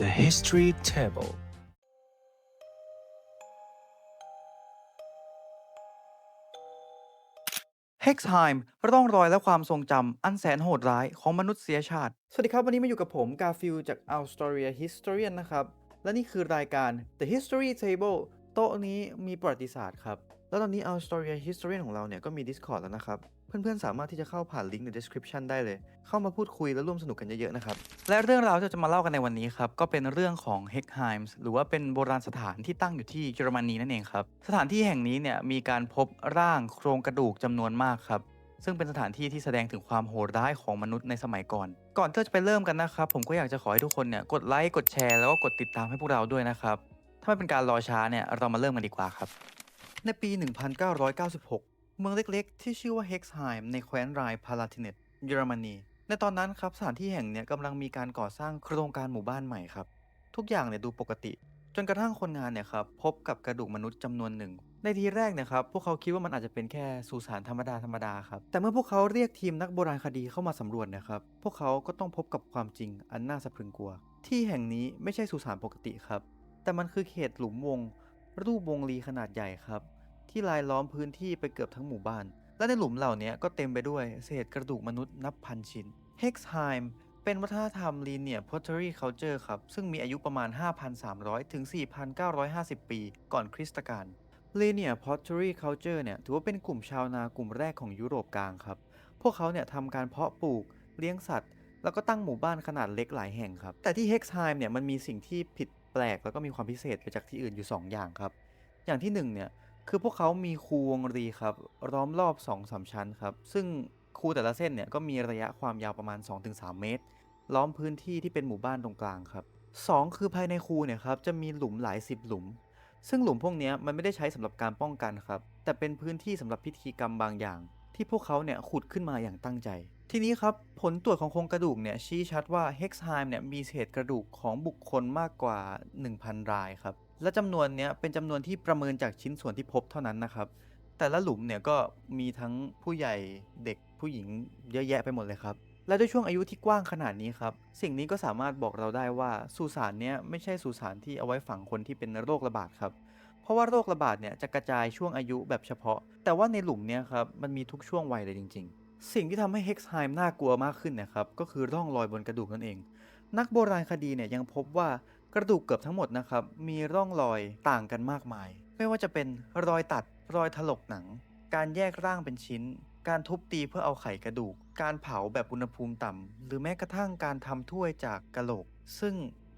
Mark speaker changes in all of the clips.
Speaker 1: The History Table
Speaker 2: เฮกไฮม์ร่องรอยและความทรงจำอันแสนโหดร้ายของมนุษยชาติ สวัสดีครับ วันนี้มาอยู่กับผมกาฟิลจาก a u s t r i a Historian นะครับ และนี่คือรายการ The History Table โต๊ะนี้มีประวัติศาสตร์ครับ แล้วตอนนี้ Australia Historian ของเราเนี่ยก็มี Discord แล้วนะครับ เพื่อนๆ สามารถที่จะเข้าผ่านลิงก์ใน description ได้เลย เข้ามาพูดคุยและร่วมสนุกกันเยอะๆนะครับ และเรื่องราวที่เราจะมาเล่ากันในวันนี้ครับ ก็เป็นเรื่องของ h e c k h e i m s หรือว่าเป็นโบราณสถานที่ตั้งอยู่ที่เยอรมนีนั่นเองครับ สถานที่แห่งนี้เนี่ยมีการพบร่างโครงกระดูกจำนวนมากครับซึ่งเป็นสถานที่ที่แสดงถึงความโหดร้ายของมนุษย์ในสมัยก่อน ก่อนที่เราจะไปเริ่มกันนะครับ ผมก็อยากจะขอให้ทุกคนเนี่ยกดไลค์กดแชร์แล้วก็กดติดตามให้พวกเราด้วยนะครับถ้าไม่เป็นการรอช้าเนี่ยเรามาเริ่มกันดีกว่าครับ ในปี 1996 เมืองเล็กๆ ที่ชื่อว่าเฮกซ์ไฮม์ในแคว้นไรน์พาลาทิเนตเยอรมนี ในตอนนั้นครับสถานที่แห่งนี้กำลังมีการก่อสร้างโครงการหมู่บ้านใหม่ครับ ทุกอย่างเนี่ยดูปกติ จนกระทั่งคนงานเนี่ยครับพบกับกระดูกมนุษย์จำนวนหนึ่ง ในทีแรกเนะครับพวกเขาคิดว่ามันอาจจะเป็นแค่สุสานธรรมดาธรรมดาครับแต่เมื่อพวกเขาเรียกทีมนักโบราณคดีเข้ามาสำรวจนะครับพวกเขาก็ต้องพบกับความจริงอันน่าสะพรึงกลัว ที่แห่งนี้ไม่ใช่สุสานปกติครับแต่มันคือเขตหลุมวง รูปวงรีขนาดใหญ่ครับ ที่ลายล้อมพื้นที่ไปเกือบทั้งหมู่บ้าน และในหลุมเหล่านี้ก็เต็มไปด้วยเศษกระดูกมนุษย์นับพันชิ้น Hexheim เป็นวัฒนธรรม Linear Pottery Culture ครับ ซึ่งมีอายุประมาณ 5,300 ถึง 4,950 ปี ก่อนคริสตกาล Linear Pottery Culture เนี่ยถือว่าเป็นกลุ่มชาวนากลุ่มแรกของยุโรปกลางครับ พวกเขาเนี่ยทำการเพาะปลูก เลี้ยงสัตว์ แล้วก็ตั้งหมู่บ้านขนาดเล็กหลายแห่งครับ แต่ที่ Hexheim เนี่ยมันมีสิ่งที่ผิด แปลกแล้วก็มีความพิเศษไปจากที่อื่นอยู่ 2 อย่างครับ อย่างที่หนึ่งเนี่ยคือพวกเขามีคูวงรีครับล้อมรอบ2อสชั้นครับ ซึ่งคูแต่ละเส้นเนี่ยก็มีระยะความยาวประมาณ 2-3 เมตร ล้อมพื้นที่ที่เป็นหมู่บ้านตรงกลางครับ 2 คือภายในคูเนี่ยครับจะมีหลุมหลายสิบหลุม ซึ่งหลุมพวกนี้มันไม่ได้ใช้สำหรับการป้องกันครับแต่เป็นพื้นที่สำหรับพิธีกรรมบางอย่าง ที่พวกเขาเนี่ยขุดขึ้นมาอย่างตั้งใจ ทีนี้ครับ ผลตรวจของโครงกระดูกเนี่ยชี้ชัดว่าเฮกซ์ไฮม์เนี่ยมีเศษกระดูกของบุคคลมากกว่า 1,000 รายครับ และจำนวนเนี้ยเป็นจำนวนที่ประเมินจากชิ้นส่วนที่พบเท่านั้นนะครับ แต่ละหลุมเนี่ยก็มีทั้งผู้ใหญ่เด็กผู้หญิงเยอะแยะไปหมดเลยครับ และด้วยช่วงอายุที่กว้างขนาดนี้ครับ สิ่งนี้ก็สามารถบอกเราได้ว่าสุสานเนี้ยไม่ใช่สุสานที่เอาไว้ฝังคนที่เป็นโรคระบาดครับเพราะว่าโรคระบาดเนี่ยจะกระจายช่วงอายุแบบเฉพาะ แต่ว่าในหลุมเนี่ยครับมันมีทุกช่วงวัยเลยจริง ๆ สิ่งที่ทำให้เฮกซ์ไฮม์น่ากลัวมากขึ้นนะครับ ก็คือร่องรอยบนกระดูกนั่นเอง นักโบราณคดีเนี่ยยังพบว่ากระดูกเกือบทั้งหมดนะครับ มีร่องรอยต่างกันมากมาย ไม่ว่าจะเป็นรอยตัด รอยถลกหนัง การแยกร่างเป็นชิ้น การทุบตีเพื่อเอาไขกระดูก การเผาแบบอุณหภูมิต่ำหรือแม้กระทั่งการทำถ้วยจากกระโหลก ซึ่ง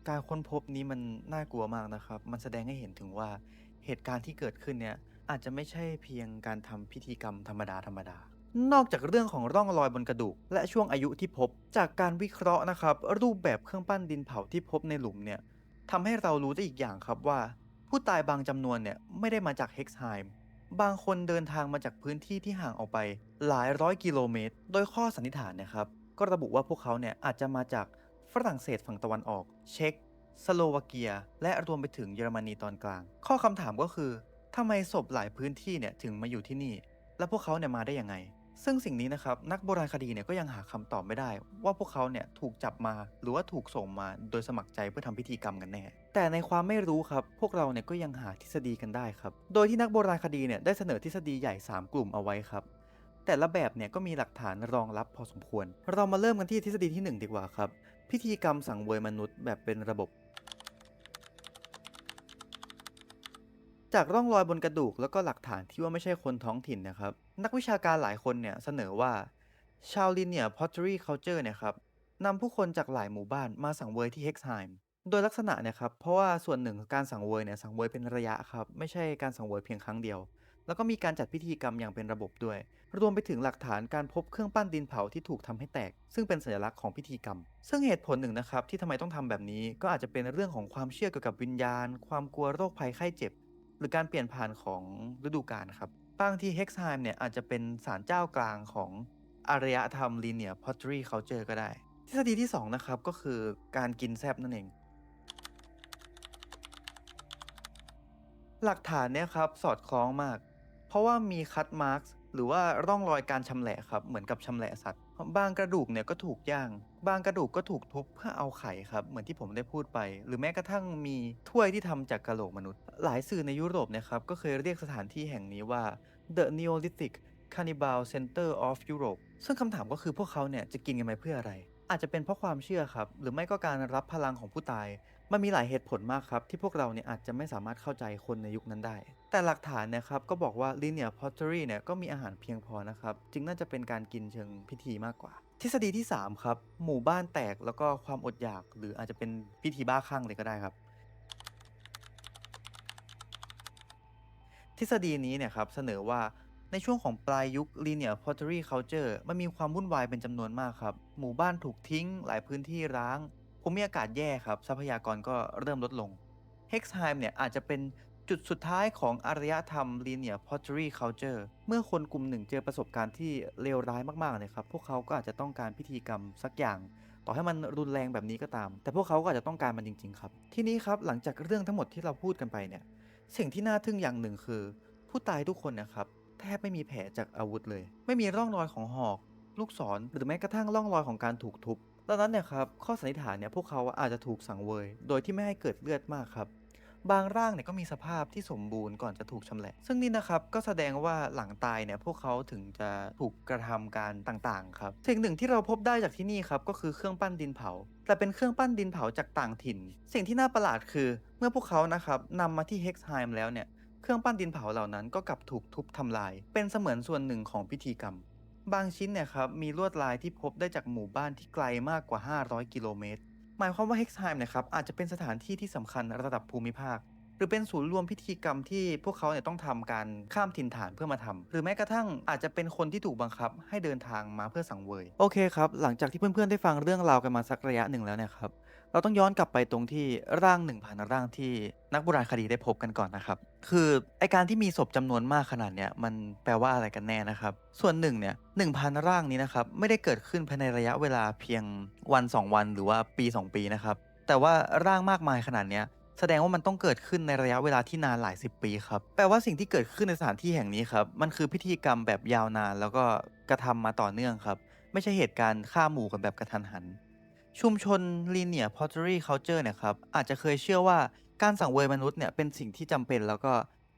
Speaker 2: การค้นพบนี้มันน่ากลัวมากนะครับ มันแสดงให้เห็นถึงว่าเหตุการณ์ที่เกิดขึ้นเนี่ยอาจจะไม่ใช่เพียงการทำพิธีกรรมธรรมดาธรรมดา นอกจากเรื่องของร่องรอยบนกระดูก และช่วงอายุที่พบ จากการวิเคราะห์นะครับ รูปแบบเครื่องปั้นดินเผาที่พบในหลุมเนี่ยทำให้เรารู้ได้อีกอย่างครับว่า ผู้ตายบางจำนวนเนี่ยไม่ได้มาจากเฮกซ์ไฮม์บางคนเดินทางมาจากพื้นที่ที่ห่างออกไป หลายร้อยกิโลเมตร โดยข้อสันนิษฐานนะครับ ก็ระบุว่าพวกเขาเนี่ยอาจจะมาจากฝรั่งเศสฝั่งตะวันออก เช็กสโลวาเกีย และรวมไปถึงเยอรมนีตอนกลาง ข้อคำถามก็คือทำไมศพหลายพื้นที่เนี่ยถึงมาอยู่ที่นี่ และพวกเขาเนี่ยมาได้ยังไง ซึ่งสิ่งนี้นะครับนักโบราณคดีเนี่ยก็ยังหาคำตอบไม่ได้ ว่าพวกเขาเนี่ยถูกจับมาหรือว่าถูกส่งมาโดยสมัครใจเพื่อทำพิธีกรรมกันแน่ แต่ในความไม่รู้ครับ พวกเราเนี่ยก็ยังหาทฤษฎีกันได้ครับ โดยที่นักโบราณคดีเนี่ยได้เสนอทฤษฎีใหญ่ 3 กลุ่มเอาไว้ครับแต่ละแบบเนี่ยก็มีหลักฐานรองรับพอสมควร เรามาเริ่มกันที่ทฤษฎีที่หนึ่งดีกว่าครับ พิธีกรรมสังเวยมนุษย์แบบเป็นระบบ จากร่องรอยบนกระดูกแล้วก็หลักฐานที่ว่าไม่ใช่คนท้องถิ่นนะครับ นักวิชาการหลายคนเนี่ยเสนอว่าชาวลินเนีย pottery culture เนี่ยครับนำผู้คนจากหลายหมู่บ้านมาสังเวยที่เฮกซไฮม์โดยลักษณะเนี่ยครับเพราะว่าส่วนหนึ่งการสังเวยเนี่ยสังเวยเป็นระยะครับไม่ใช่การสังเวยเพียงครั้งเดียว แล้วก็มีการจัดพิธีกรรมอย่างเป็นระบบด้วย รวมไปถึงหลักฐานการพบเครื่องปั้นดินเผาที่ถูกทำให้แตก ซึ่งเป็นสัญลักษณ์ของพิธีกรรม ซึ่งเหตุผลหนึ่งนะครับที่ทำไมต้องทำแบบนี้ก็อาจจะเป็นเรื่องของความเชื่อเกี่ยวกับวิญญาณ ความกลัวโรคภัยไข้เจ็บ รือการเปลี่ยนผ่านของฤดูกาลครับบางทีเฮกซ์ไฮม์เนี่ยอาจจะเป็นศาลเจ้ากลางของอารยธรรม Linear Pottery Culture ก็ได้ ทฤษฎีที่ 2 นะครับ ก็คือการกินแซบนั่นเอง หลักฐานเนี่ยครับสอดคล้องมาก เพราะว่ามีคัตมาร์กหรือว่าร่องรอยการชำแหละครับ เหมือนกับชำแหละสัตว์ บางกระดูกเนี่ยก็ถูกย่าง บางกระดูกก็ถูกทุบเพื่อเอาไข่ครับ เหมือนที่ผมได้พูดไป หรือแม้กระทั่งมีถ้วยที่ทำจากกระโหลกมนุษย์ หลายสื่อในยุโรปนะครับก็เคยเรียกสถานที่แห่งนี้ว่า The Neolithic Cannibal Center of Europe ซึ่งคำถามก็คือพวกเขาเนี่ยจะกินกันไปเพื่ออะไร อาจจะเป็นเพราะความเชื่อครับ หรือไม่ก็การรับพลังของผู้ตาย มันมีหลายเหตุผลมากครับที่พวกเราเนี่ยอาจจะไม่สามารถเข้าใจคนในยุคนั้นได้ แต่หลักฐานเนะครับก็บอกว่า linear pottery เนี่ยก็มีอาหารเพียงพอนะครับจึงน่าจะเป็นการกินเชิงพิธีมากกว่า ทฤษฎีที่ 3 ครับ หมู่บ้านแตกแล้วก็ความอดอยาก หรืออาจจะเป็นพิธีบ้าคลั่งเลยก็ได้ครับทฤษฎีนี้เนี่ยครับเสนอว่าในช่วงของปลายยุค linear pottery culture มันมีความวุ่นวายเป็นจำนวนมากครับ หมู่บ้านถูกทิ้ง หลายพื้นที่ร้าง ภูมิอากาศแย่ครับ ทรัพยากรก็เริ่มลดลง Hexheim เนี่ยอาจจะเป็นจุดสุดท้ายของอารยธรรม linear pottery culture เมื่อคนกลุ่มหนึ่งเจอประสบการณ์ที่เลวร้ายมากๆเลยครับ พวกเขาก็อาจจะต้องการพิธีกรรมสักอย่าง ต่อให้มันรุนแรงแบบนี้ก็ตาม แต่พวกเขาก็อาจจะต้องการมันจริง ๆ ครับ ทีนี้ครับหลังจากเรื่องทั้งหมดที่เราพูดกันไปเนี่ยสิ่งที่น่าทึ่งอย่างหนึ่งคือ ผู้ตายทุกคนนะครับแทบไม่มีแผลจากอาวุธเลย ไม่มีร่องรอยของหอก ลูกศรหรือแม้กระทั่งร่องรอยของการถูกทุบ ดังนั้นเนี่ยครับข้อสันนิษฐานเนี่ยพวกเขาอาจจะถูกสังเวย โดยที่ไม่ให้เกิดเลือดมากครับบางร่างเนี่ยก็มีสภาพที่สมบูรณ์ก่อนจะถูกชำแหละ ซึ่งนี่นะครับก็แสดงว่าหลังตายเนี่ยพวกเขาถึงจะถูกกระทำการต่างๆครับสิ่งหนึ่งที่เราพบได้จากที่นี่ครับก็คือเครื่องปั้นดินเผา แต่เป็นเครื่องปั้นดินเผาจากต่างถิ่น สิ่งที่น่าประหลาดคือ เมื่อพวกเขานะครับนำมาที่เฮกซ์ไฮม์แล้วเนี่ยเครื่องปั้นดินเผาเหล่านั้นก็กลับถูกทุบทำลาย เป็นเสมือนส่วนหนึ่งของพิธีกรรม บางชิ้นเนี่ยครับมีลวดลายที่พบได้จากหมู่บ้านที่ไกลมากกว่า 500 กิโลเมตร หมายความว่าเฮกซ์ไฮม์เนี่ยครับอาจจะเป็นสถานที่ที่สำคัญระดับภูมิภาค หรือเป็นศูนย์รวมพิธีกรรมที่พวกเขาเนี่ยต้องทำการข้ามถิ่นฐานเพื่อมาทำหรือแม้กระทั่งอาจจะเป็นคนที่ถูกบังคับให้เดินทางมาเพื่อสังเวย โอเคครับ หลังจากที่เพื่อนๆได้ฟังเรื่องราวกันมาสักระยะหนึ่งแล้วเนี่ยครับ เราต้องย้อนกลับไปตรงที่ร่าง1,000ร่างที่นักโบราณคดีได้พบกันก่อนนะครับ คือไอการที่มีศพจำนวนมากขนาดเนี้ยมันแปลว่าอะไรกันแน่นะครับ ส่วนหนึ่งเนี่ย1,000ร่างนี้นะครับไม่ได้เกิดขึ้นภายในระยะเวลาเพียงวัน 2 วันหรือว่าปี 2 ปีนะครับ แต่ว่าร่างมากมายขนาดเนี้ยแสดงว่ามันต้องเกิดขึ้นในระยะเวลาที่นานหลายสิบปีครับ แปลว่าสิ่งที่เกิดขึ้นในสถานที่แห่งนี้ครับ มันคือพิธีกรรมแบบยาวนาน แล้วก็กระทำมาต่อเนื่องครับ ไม่ใช่เหตุการณ์ฆ่าหมู่กันแบบกระทันหัน ชุมชน linear pottery culture เนี่ยครับอาจจะเคยเชื่อว่าการสังเวยมนุษย์เนี่ยเป็นสิ่งที่จำเป็นแล้วก็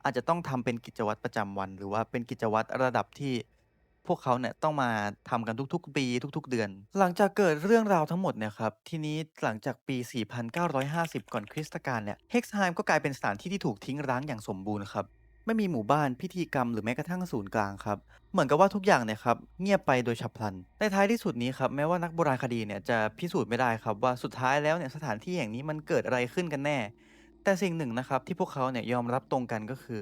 Speaker 2: อาจจะต้องทำเป็นกิจวัตรประจำวัน หรือว่าเป็นกิจวัตรระดับที่พวกเขาเนี่ยต้องมาทำกันทุกๆ ปีทุก ๆ เดือน หลังจากเกิดเรื่องราวทั้งหมดเนี่ยครับทีนี้หลังจากปี 4950 ก่อนคริสตกาลเนี่ยเฮกซ์ไฮม์ก็กลายเป็นสถานที่ที่ถูกทิ้งร้างอย่างสมบูรณ์ครับ ไม่มีหมู่บ้านพิธีกรรมหรือแม้กระทั่งศูนย์กลางครับ เหมือนกับว่าทุกอย่างเนี่ยครับเงียบไปโดยฉับพลัน ในท้ายที่สุดนี้ครับแม้ว่านักโบราณคดีเนี่ยจะพิสูจน์ไม่ได้ครับว่าสุดท้ายแล้วเนี่ยสถานที่แห่งนี้มันเกิดอะไรขึ้นกันแน่ แต่สิ่งหนึ่งนะครับที่พวกเขาเนี่ยยอมรับตรงกันก็คือ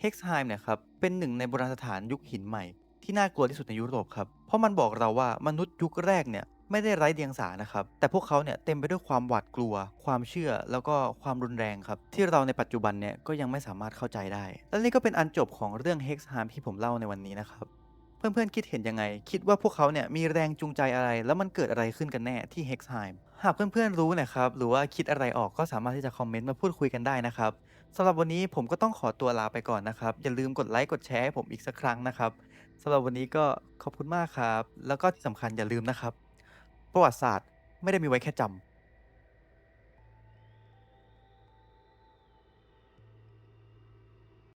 Speaker 2: เฮกซ์ไฮม์เนี่ยครับเป็นหนึ่งในโบราณสถานยุคหินใหม่ที่น่ากลัวที่สุดในยุโรปครับ เพราะมันบอกเราว่ามนุษย์ยุคแรกเนี่ย ไม่ได้ไร้เดียงสานะครับ แต่พวกเขาเนี่ยเต็มไปด้วยความหวาดกลัว ความเชื่อแล้วก็ความรุนแรงครับ ที่เราในปัจจุบันเนี่ยก็ยังไม่สามารถเข้าใจได้ และนี่ก็เป็นอันจบของเรื่องเฮกซ์ไฮม์ที่ผมเล่าในวันนี้นะครับ เพื่อนๆคิดเห็นยังไง คิดว่าพวกเขาเนี่ยมีแรงจูงใจอะไร แล้วมันเกิดอะไรขึ้นกันแน่ที่เฮกซ์ไฮม์หากเพื่อนๆรู้นะครับ หรือว่าคิดอะไรออกก็สามารถที่จะคอมเมนต์มาพูดคุยกันได้นะครับสำหรับวันนี้ผมก็ต้องขอตัวลาไปก่อนนะครับ อย่าลืมกดไลค์กดแชร์ให้ผมอีกสักครั้งนะครับสำหรับวันนี้ก็ขอบคุณมากครับ แล้วก็ที่สำคัญอย่าลืมนะครับ ประวัติศาสตร์ไม่ได้มีไว้แค่จำ